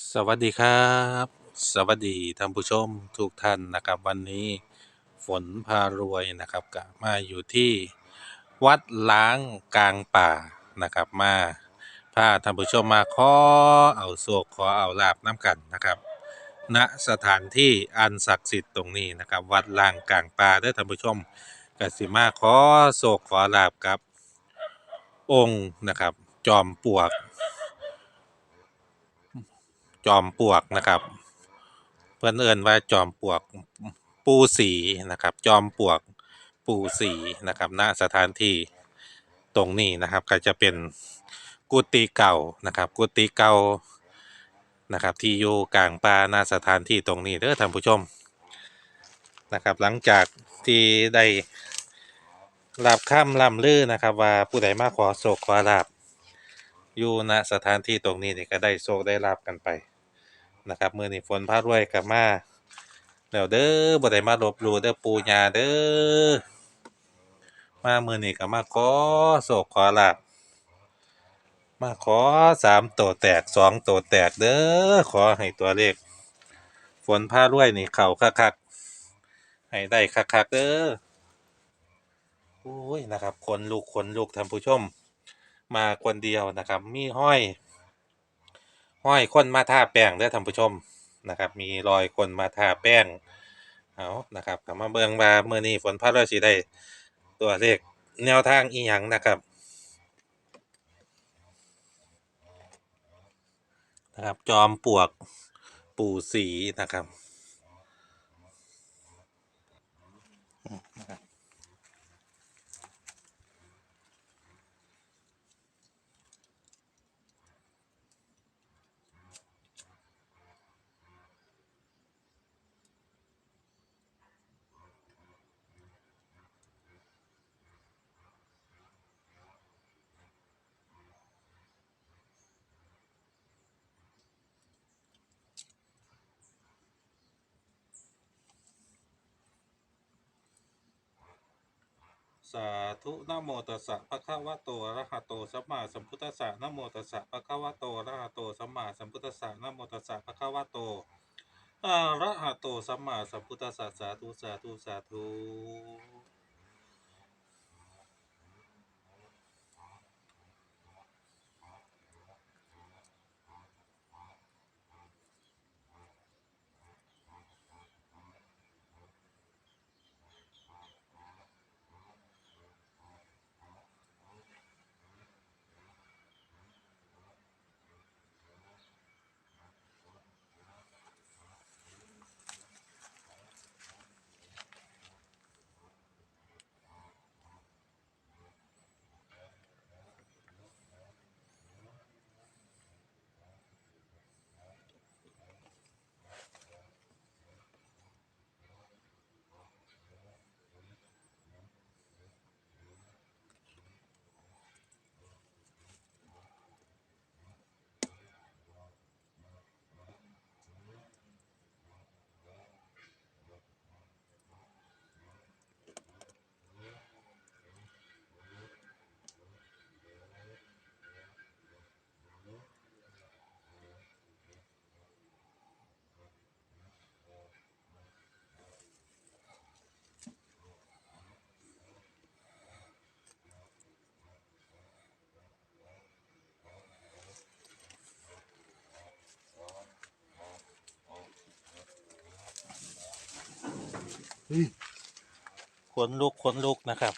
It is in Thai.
สวัสดีครับ สวัสดีท่านผู้ชมทุกท่านนะครับ วันนี้ฝนพารวยนะครับก็มาอยู่ที่วัดล้างกลางป่านะครับ มาพาท่านผู้ชมมาขอเอาโศกขอเอาลาบน้ำกันนะครับณสถานที่อันศักดิ์สิทธิ์ตรงนี้นะครับ วัดล้างกลางป่าด้อท่านผู้ชมกสิมาขอโศกขอลาบกับ องค์นะครับ จอมปลวก จอมปลวกนะครับ เพื่อนเอินว่าจอมปลวกปูสีนะครับ จอมปลวกปูสีนะครับณสถานที่ตรงนี้นะครับก็จะเป็นกุฏิเก่านะครับ กุฏิเก่านะครับที่อยู่กลางป่าณสถานที่ตรงนี้เด้อท่านผู้ชมนะครับ หลังจากที่ได้รับข้ามลำลือนะครับ ว่าผู้ใดมาขอโศกขอลาบอยู่ณสถานที่ตรงนี้นี่ก็ได้โศกได้ลาบกันไป นะครับมือนี่ฝนพารวยกลับมาแล้วเด้อบ่ได้มาลบหลู่เด้อปู่ย่าเด้อมามือนี่ก็มาขอโศกขอลาบมาขอสามตัวแตกสองตัวแตกเด้อขอให้ตัวเลขฝนพารวยนี่เข้าคักๆให้ได้คักๆเด้อโอ้ยนะครับคนลูกคนลูกท่านผู้ชม มาคนเดียวนะครับ มีห้อย ห้อยคนมาทาแป้งเด้อท่านผู้ชมนะครับ มีรอยคนมาทาแป้งเอานะครับกลับมาเบิ่งว่ามื้อนี้ฝนพาราสิได้ตัวเลขแนวทางอีหยังนะครับนะครับ จอมปลวกปู่สีนะครับอืมนะครับ สาธุนะโมตัสสะภะคะวะโตอะระหะโตสัมมาสัมพุทธัสสะนะโมตัสสะภะคะวะโตอะระหะโตสัมมาสัมพุทธัสสะนะโมตัสสะภะคะวะโตอะระหะโตสัมมาสัมพุทธัสสะสาธุสาธุสาธุ ขนลุกขนลุกนะครับ